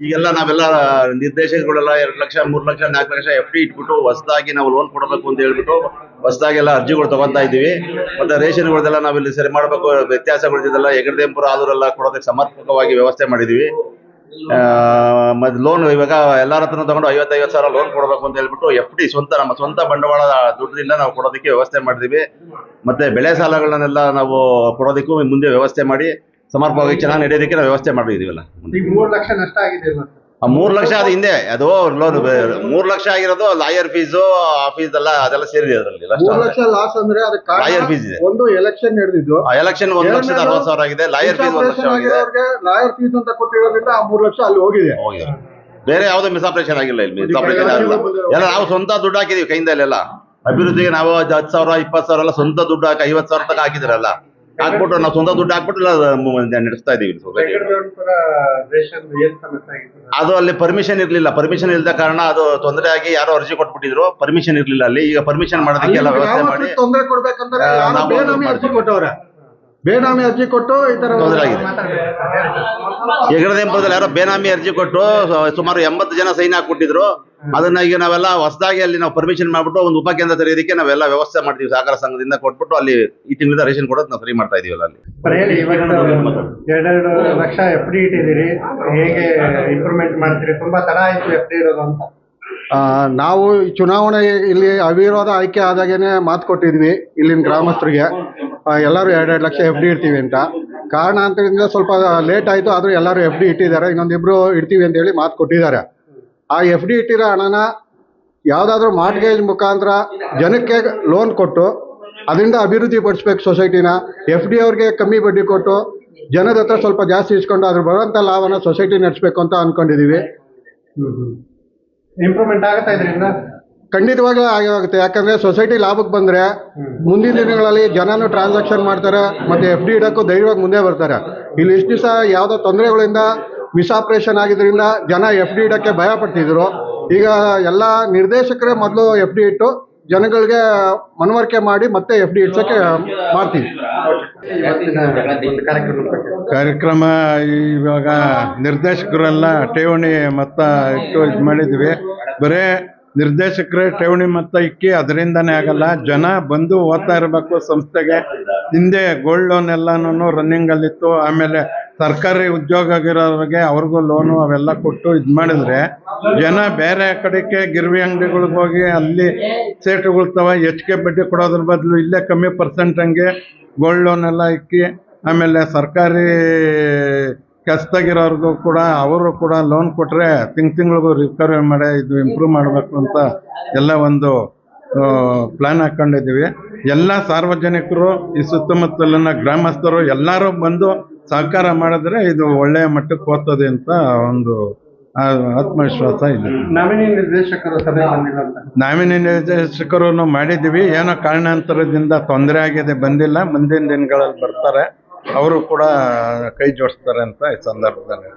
ಈಗೆಲ್ಲ ನಾವೆಲ್ಲ ನಿರ್ದೇಶಕಗಳೆಲ್ಲ ಎರಡು ಲಕ್ಷ, ಮೂರು ಲಕ್ಷ, ನಾಲ್ಕು ಲಕ್ಷ ಎಫ್ ಡಿ ಇಟ್ಬಿಟ್ಟು ಹೊಸದಾಗಿ ನಾವು ಲೋನ್ ಕೊಡಬೇಕು ಅಂತ ಹೇಳ್ಬಿಟ್ಟು ಹೊಸದಾಗೆಲ್ಲ ಅರ್ಜಿಗಳು ತಗೊಂತಾ ಇದ್ದೀವಿ. ಮತ್ತೆ ರೇಷನ್ಗಳದೆಲ್ಲ ನಾವಿಲ್ಲಿ ಸರಿ ಮಾಡಬೇಕು ವ್ಯತ್ಯಾಸಗಳಿದ್ದೆಲ್ಲ ಹೆಗರ್ದೇಂಪುರ ಆದೂರೆಲ್ಲ ಕೊಡೋದಕ್ಕೆ ಸಮರ್ಪಕವಾಗಿ ವ್ಯವಸ್ಥೆ ಮಾಡಿದ್ದೀವಿ. ಮತ್ತೆ ಲೋನ್ ಇವಾಗ ಎಲ್ಲರ ಹತ್ರನೂ ತಗೊಂಡು ಐವತ್ತೈವತ್ತು ಸಾವಿರ ಲೋನ್ ಕೊಡಬೇಕು ಅಂತ ಹೇಳ್ಬಿಟ್ಟು ಎಫ್ ಡಿ ಸ್ವಂತ, ನಮ್ಮ ಸ್ವಂತ ಬಂಡವಾಳ ದುಡ್ಡಿಂದ ನಾವು ಕೊಡೋದಕ್ಕೆ ವ್ಯವಸ್ಥೆ ಮಾಡಿದ್ದೀವಿ. ಮತ್ತೆ ಬೆಳೆ ಸಾಲಗಳನ್ನೆಲ್ಲ ನಾವು ಕೊಡೋದಕ್ಕೂ ಮುಂದೆ ವ್ಯವಸ್ಥೆ ಮಾಡಿ ಸಮರ್ಪಕವಾಗಿ ಚೆನ್ನಾಗಿ ನಡೆಯೋದಕ್ಕೆ ನಾವು ವ್ಯವಸ್ಥೆ ಮಾಡಿದೀವಲ್ಲ ಈಗ ಮೂರ್ ಲಕ್ಷ ನಷ್ಟ ಆಗಿದೆ ಮೂರು ಆ ಮೂರ್ ಲಕ್ಷ ಅದು ಹಿಂದೆ ಅದು ಲೋನ್ ಮೂರು ಲಕ್ಷ ಆಗಿರೋದು ಲಾಯರ್ ಫೀಸು ಆಫೀಸ್ ಎಲ್ಲ ಅದೆಲ್ಲ ಸೇರಿದೆ ಅದರಲ್ಲಿ ಮೂರ್ ಲಕ್ಷ ಲಾಸ್ ಅಂದ್ರೆ ಅದಕ್ಕೆ ಲಾಯರ್ ಫೀಸ್ ಇದೆ. ಒಂದು ಎಲೆಕ್ಷನ್ ನಡೆದಿದ್ದು. ಎಲೆಕ್ಷನ್ ಒಂದು ಲಕ್ಷದ ಅರವತ್ತು ಸಾವಿರ ಆಗಿದೆ ಲಾಯರ್ ಫೀಸ್ ಒಂದು ಲಕ್ಷ ಆಗಿದೆ. ಲಾಯರ್ ಫೀಸ್ ಅಂತ ಕೊಟ್ಟಿರೋದ್ರಿಂದ ಆ ಮೂರು ಲಕ್ಷ ಅಲ್ಲಿ ಹೋಗಿದೆ. ಹೋಗಿದೆ. ಬೇರೆ ಯಾವುದೋ ಮಿಸ್ಆಪರೇಷನ್ ಆಗಿಲ್ಲ ಇಲ್ಲಿ ಮಿಸ್ಆಪರೇಷನ್ ಆಗಿಲ್ಲ ಎಲ್ಲ ನಾವು ಸ್ವಂತ ದುಡ್ಡು ಹಾಕಿದೀವಿ ಕೈಯಿಂದಲ್ಲೆಲ್ಲ ಅಭಿವೃದ್ಧಿಗೆ ನಾವು ಹತ್ತು ಸಾವಿರ ಇಪ್ಪತ್ತು ಸಾವಿರ ಎಲ್ಲ ಸ್ವಂತ ದುಡ್ಡು ಹಾಕಿ ಐವತ್ತು ಸಾವಿರ ತನಕ ಹಾಕಿದ್ರಲ್ಲ ಹಾಕ್ಬಿಟ್ಟು ನಾವು ಸ್ವಂತ ದುಡ್ಡು ಹಾಕ್ಬಿಟ್ಟು ಇಲ್ಲ ನಡೆಸ್ತಾ ಇದೀವಿ ಸೊಸೈಟಿ ಅದು ಅಲ್ಲಿ ಪರ್ಮಿಷನ್ ಇರ್ಲಿಲ್ಲ. ಪರ್ಮಿಷನ್ ಇಲ್ಲದ ಕಾರಣ ಅದು ತೊಂದರೆ ಆಗಿ ಯಾರೋ ಅರ್ಜಿ ಕೊಟ್ಬಿಟ್ಟಿದ್ರು. ಪರ್ಮಿಷನ್ ಇರ್ಲಿಲ್ಲ ಅಲ್ಲಿ. ಈಗ ಪರ್ಮಿಷನ್ ಮಾಡೋದಕ್ಕೆ ಎಲ್ಲ ವ್ಯವಸ್ಥೆ ಮಾಡಿ ತೊಂದರೆ ಕೊಡ್ಬೇಕಂದ್ರೆ ಆ, ಯಾರೋ ಬೇನಾಮಿ ಅರ್ಜಿ ಕೊಟ್ಟವ್ರೆ. ಬೇನಾಮಿ ಅರ್ಜಿ ಕೊಟ್ಟು ಈ ತರ ತೊಂದರೆ ಆಗಿದೆ. ಹೆಗರದೆಂಪುರದಲ್ಲಿ ಯಾರೋ ಬೇನಾಮಿ ಅರ್ಜಿ ಕೊಟ್ಟು ಸುಮಾರು ಎಂಬತ್ತು ಜನ ಸೈನ್ ಹಾಕ್ಬಿಟ್ಟಿದ್ರು. ಅದನ್ನ ಈಗ ನಾವೆಲ್ಲ ಹೊಸದಾಗಿ ಅಲ್ಲಿ ನಾವು ಪರ್ಮಿಷನ್ ಮಾಡ್ಬಿಟ್ಟು ಒಂದು ಉಪಕೇಂದ್ರ ತೆರೆಯೋದಕ್ಕೆ ನಾವೆಲ್ಲ ವ್ಯವಸ್ಥೆ ಮಾಡ್ತೀವಿ ಸಹಕಾರ ಸಂಘದಿಂದ ಕೊಟ್ಬಿಟ್ಟು ಅಲ್ಲಿ ಈ ತಿಂಗಳಿಂದ ರೇಷನ್ ಕೊಡೋದು ನಾವು ಫ್ರೀ ಮಾಡ್ತಾ ಇದೀವಲ್ಲ ಅಲ್ಲಿ. ಹೇಳಿ ಎರಡೆರಡು ಲಕ್ಷ ಎಫ್ ಡಿ ಇಟ್ಟಿದ್ದೀರಿ. ಹೇಗೆ ಇಂಪ್ರೂವ್ಮೆಂಟ್ ಮಾಡ್ತೀರಿ? ತುಂಬಾ ತಡ ಆಯ್ತು ಎಫ್ ಡಿ ಇರೋದು ಅಂತ. ಆ, ನಾವು ಈ ಚುನಾವಣೆ ಇಲ್ಲಿ ಅವಿರೋಧ ಆಯ್ಕೆ ಆದಾಗೇನೆ ಮಾತು ಕೊಟ್ಟಿದ್ವಿ ಇಲ್ಲಿನ ಗ್ರಾಮಸ್ಥರಿಗೆ. ಎಲ್ಲಾರು ಎರಡೆರಡು ಲಕ್ಷ ಎಫ್ ಡಿ ಇಡ್ತೀವಿ ಅಂತ. ಅಂತಂದ್ರೆ ಸ್ವಲ್ಪ ಲೇಟ್ ಆಯಿತು ಆದರೂ ಎಲ್ಲರೂ ಎಫ್ ಡಿ ಇಟ್ಟಿದ್ದಾರೆ. ಇನ್ನೊಂದಿಬ್ರು ಇಡ್ತೀವಿ ಅಂತ ಹೇಳಿ ಮಾತು ಕೊಟ್ಟಿದ್ದಾರೆ. ಆ ಎಫ್ ಡಿ ಇಟ್ಟಿರೋ ಹಣನ ಯಾವುದಾದ್ರೂ ಮಾರ್ಟ್ಗೇಜ್ ಮುಖಾಂತರ ಜನಕ್ಕೆ ಲೋನ್ ಕೊಟ್ಟು ಅದರಿಂದ ಅಭಿವೃದ್ಧಿ ಪಡಿಸ್ಬೇಕು ಸೊಸೈಟಿನ ಎಫ್ ಡಿ ಅವ್ರಿಗೆ ಕಮ್ಮಿ ಬಡ್ಡಿ ಕೊಟ್ಟು ಜನದ ಹತ್ರ ಸ್ವಲ್ಪ ಜಾಸ್ತಿ ಇಸ್ಕೊಂಡು ಅದ್ರ ಬರುವಂಥ ಲಾಭನ ಸೊಸೈಟಿ ನಡೆಸಬೇಕು ಅಂತ ಅಂದ್ಕೊಂಡಿದ್ದೀವಿ ಇಂಪ್ರೂವ್ಮೆಂಟ್ ಆಗುತ್ತಾ ಇದರಿಂದ? ಖಂಡಿತವಾಗ್ಲೂ ಆಗುತ್ತೆ ಯಾಕಂದ್ರೆ ಸೊಸೈಟಿ ಲಾಭಕ್ಕೆ ಬಂದ್ರೆ ಮುಂದಿನ ದಿನಗಳಲ್ಲಿ ಜನನು ಟ್ರಾನ್ಸಾಕ್ಷನ್ ಮಾಡ್ತಾರೆ ಮತ್ತೆ ಎಫ್ ಡಿ ಇಡಕ್ಕೂ ಧೈರ್ಯವಾಗಿ ಮುಂದೆ ಬರ್ತಾರೆ. ಇಲ್ಲಿ ಇಷ್ಟು ದಿವಸ ಯಾವುದೋ ತೊಂದರೆಗಳಿಂದ ಮಿಸ್ಆಪರೇಷನ್ ಆಗಿದ್ದರಿಂದ ಜನ ಎಫ್ ಡಿ ಇಡೋಕ್ಕೆ ಭಯ ಪಡ್ತಿದ್ರು. ಈಗ ಎಲ್ಲ ನಿರ್ದೇಶಕರೇ ಮೊದಲು ಎಫ್ ಡಿ ಇಟ್ಟು ಜನಗಳಿಗೆ ಮನವರಿಕೆ ಮಾಡಿ ಮತ್ತೆ ಎಫ್ ಡಿ ಇಡ್ಸೋಕ್ಕೆ ಮಾಡ್ತೀವಿ. ಕಾರ್ಯಕ್ರಮ ಇವಾಗ ನಿರ್ದೇಶಕರೆಲ್ಲ ಠೇವಣಿ ಮತ್ತ ಇಟ್ಟು ಇದು ಮಾಡಿದ್ವಿ. ಬರೇ ನಿರ್ದೇಶಕರೇ ಠೇವಣಿ ಮತ್ತ ಇಕ್ಕಿ ಅದರಿಂದನೇ ಆಗಲ್ಲ. ಜನ ಬಂದು ಓದ್ತಾ ಇರಬೇಕು ಸಂಸ್ಥೆಗೆ. ಹಿಂದೆ ಗೋಲ್ಡ್ ಲೋನ್ ಎಲ್ಲಾನು ರನ್ನಿಂಗಲ್ಲಿತ್ತು ಆಮೇಲೆ ಸರ್ಕಾರಿ ಉದ್ಯೋಗ ಆಗಿರೋರಿಗೆ ಅವ್ರಿಗೂ ಲೋನು ಅವೆಲ್ಲ ಕೊಟ್ಟು ಇದು ಮಾಡಿದ್ರೆ ಜನ ಬೇರೆ ಕಡೆಗೆ ಗಿರ್ವಿ ಅಂಗಡಿಗಳಿಗೆ ಹೋಗಿ ಅಲ್ಲಿ ಸೇಟುಗಳು ತವ ಹೆಚ್ಚಿಗೆ ಬಡ್ಡಿ ಕೊಡೋದ್ರ ಬದಲು ಇಲ್ಲೇ ಕಮ್ಮಿ ಪರ್ಸೆಂಟ್ ಹಂಗೆ ಗೋಲ್ಡ್ ಲೋನ್ ಎಲ್ಲ ಇಕ್ಕಿ, ಆಮೇಲೆ ಸರ್ಕಾರಿ ಕೆಲ್ಸದಾಗಿರೋರ್ಗೂ ಕೂಡ ಅವರು ಕೂಡ ಲೋನ್ ಕೊಟ್ಟರೆ ತಿಂಗ್ ತಿಂಗಳಿಗೂ ರಿಕವರಿ ಮಾಡಿ, ಇದು ಇಂಪ್ರೂವ್ ಮಾಡಬೇಕು ಅಂತ ಎಲ್ಲ ಒಂದು ಪ್ಲ್ಯಾನ್ ಹಾಕ್ಕೊಂಡಿದ್ದೀವಿ ಎಲ್ಲ ಸಾರ್ವಜನಿಕರು, ಈ ಸುತ್ತಮುತ್ತಲಿನ ಗ್ರಾಮಸ್ಥರು ಎಲ್ಲರೂ ಬಂದು ಸಹಕಾರ ಮಾಡಿದ್ರೆ ಇದು ಒಳ್ಳೆಯ ಮಟ್ಟಕ್ಕೆ ಹೋಗ್ತದೆ ಅಂತ ಒಂದು ಆತ್ಮವಿಶ್ವಾಸ ಇದೆ. ನಾಮಿನಿ ನಿರ್ದೇಶಕರು ಸಭೆ ನಾಮಿನಿ ನಿರ್ದೇಶಕರು ಮಾಡಿದ್ದೀವಿ. ಏನೋ ಕಾರಣಾಂತರದಿಂದ ತೊಂದರೆ ಆಗಿದೆ ಬಂದಿಲ್ಲ. ಮುಂದಿನ ದಿನಗಳಲ್ಲಿ ಬರ್ತಾರೆ. ಅವರು ಕೂಡ ಕೈ ಜೋಡಿಸ್ತಾರೆ ಅಂತ ಈ ಸಂದರ್ಭದಲ್ಲಿ.